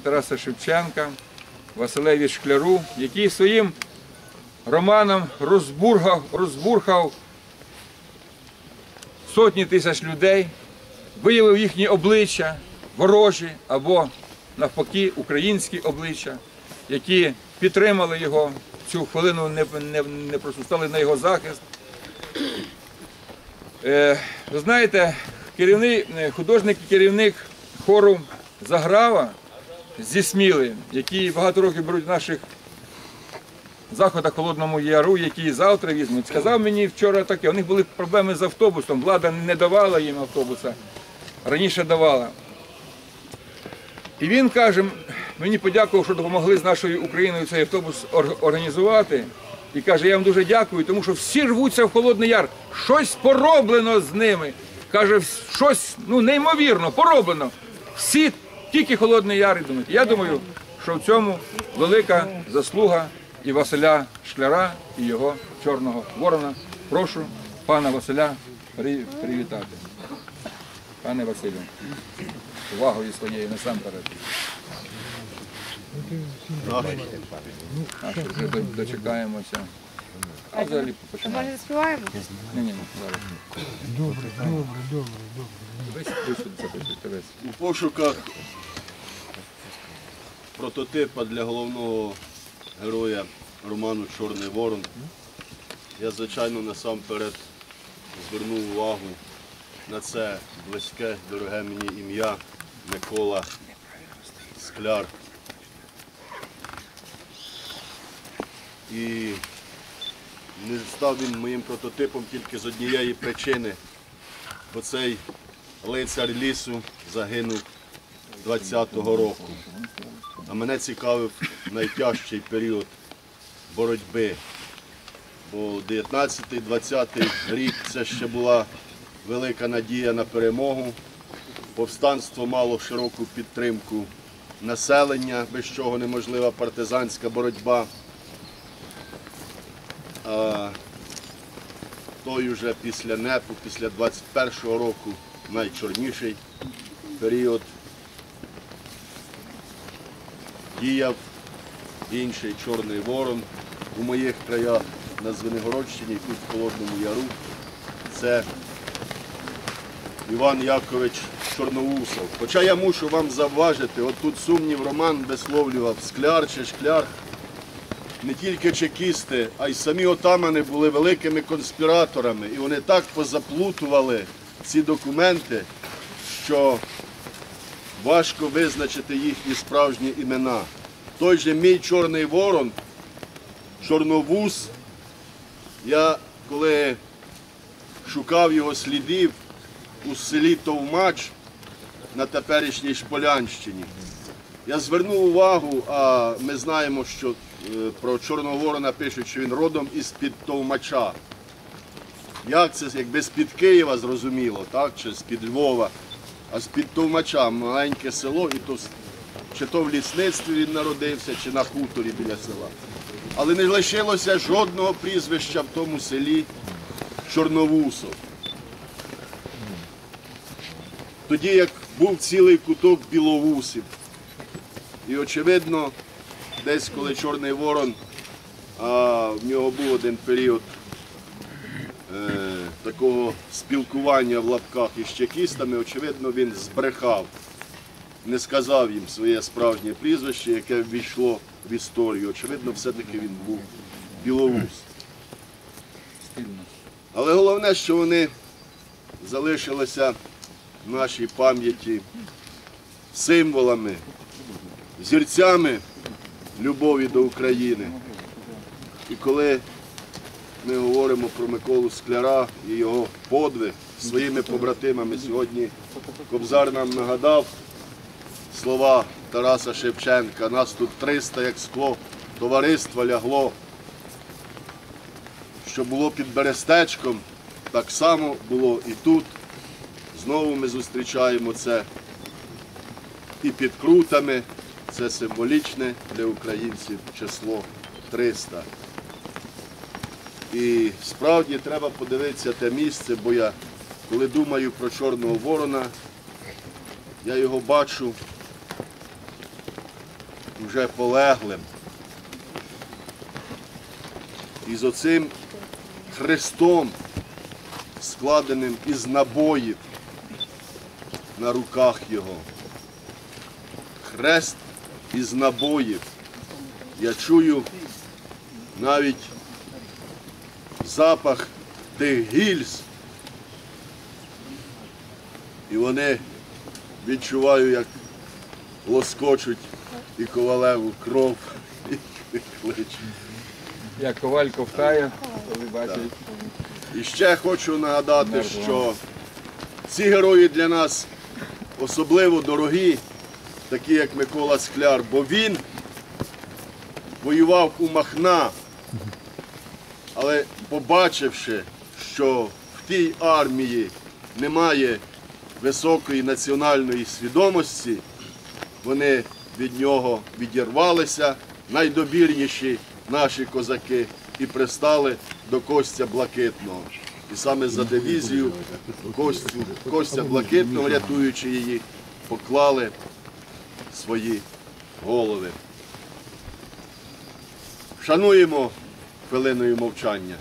Тараса Шевченка, Василеві Шкляру, який своїм романом розбургав, розбурхав сотні тисяч людей, виявив їхні обличчя, ворожі або навпаки українські обличчя, які підтримали його цю хвилину, не, не, не просто стали на його захист. Е, ви знаєте, керівний, е, художник і керівник хору Заграва зі Сміли, які багато років беруть в наших заходах Холодному Яру, які завтра візьмуть, сказав мені вчора таке, у них були проблеми з автобусом, влада не давала їм автобуса, раніше давала. І він каже, мені подякував, що допомогли з нашою Україною цей автобус організувати. І каже, я вам дуже дякую, тому що всі рвуться в Холодний Яр. Щось пороблено з ними. Каже, щось ну, неймовірно, пороблено. Всі тільки Холодний Яр йдуть. Я думаю, що в цьому велика заслуга і Василя Шкляра, і його Чорного Ворона. Прошу пана Василя привітати. Пане Василю, увагою своєю насамперед. А що вже дочекаємося. А взагалі починаємо. Ні, ні, зараз. Добре, добре, добре, добре. У пошуках прототипа для головного героя роману Чорний Ворон я, звичайно, насамперед звернув увагу на це близьке, дороге мені ім'я Микола Скляр. І не став він моїм прототипом тільки з однієї причини, бо цей лицар лісу загинув 20-го року. А мене цікавив найтяжчий період боротьби. Бо 19-20 рік це ще була велика надія на перемогу. Повстанство мало широку підтримку населення, без чого неможлива партизанська боротьба. А той уже після НЕПу, після 21-го року найчорніший період. Діяв інший Чорний Ворон у моїх краях на Звенигородщині, тут в Холодному Яру. Це Іван Якович Чорноусов. Хоча я мушу вам завважити, от тут сумнів Роман висловлював, скляр чи шкляр. Не тільки чекісти, а й самі отамани були великими конспіраторами. І вони так позаплутували ці документи, що важко визначити їхні справжні імена. Той же мій Чорний Ворон, Чорновус, я коли шукав його слідів у селі Товмач на теперішній Шполянщині, я звернув увагу, а ми знаємо, що е, про Чорного Ворона пишуть, що він родом із-під Товмача. Як це, якби з-під Києва зрозуміло, так? чи з-під Львова, а з-під Товмача маленьке село, і то чи то в лісництві він народився, чи на хуторі біля села. Але не лишилося жодного прізвища в тому селі Чорновусов. Тоді як був цілий куток біловусів. І очевидно, десь коли Чорний Ворон, а в нього був один період такого спілкування в лапках із чекістами, очевидно, він збрехав, не сказав їм своє справжнє прізвище, яке ввійшло в історію. Очевидно, все-таки він був. Стильно. Але головне, що вони залишилися в нашій пам'яті символами, зірцями любові до України. І коли ми говоримо про Миколу Скляра і його подвиг своїми побратимами, сьогодні Кобзар нам нагадав слова Тараса Шевченка. Нас тут 300, як скло, товариства лягло що було під Берестечком, так само було і тут. Знову ми зустрічаємо це і під крутами. Це символічне для українців число 300. І справді треба подивитися те місце, бо я, коли думаю про Чорного Ворона, я його бачу уже полеглим. І з оцим хрестом, складеним із набоїв на руках його. Хрест із набоїв. Я чую навіть запах тих гільз. І вони відчуваю, як лоскочуть і ковалеву кров і кличуть. Як коваль ковтає, коли бачить. І ще хочу нагадати, що ці герої для нас особливо дорогі, такі як Микола Скляр, бо він воював у Махна, але побачивши, що в тій армії немає високої національної свідомості, вони від нього відірвалися, найдобірніші наші козаки, і пристали до Костя Блакитного. І саме за дивізію Костю, Костя Блакитного, рятуючи її, поклали свої голови. Шануємо хвилиною мовчання.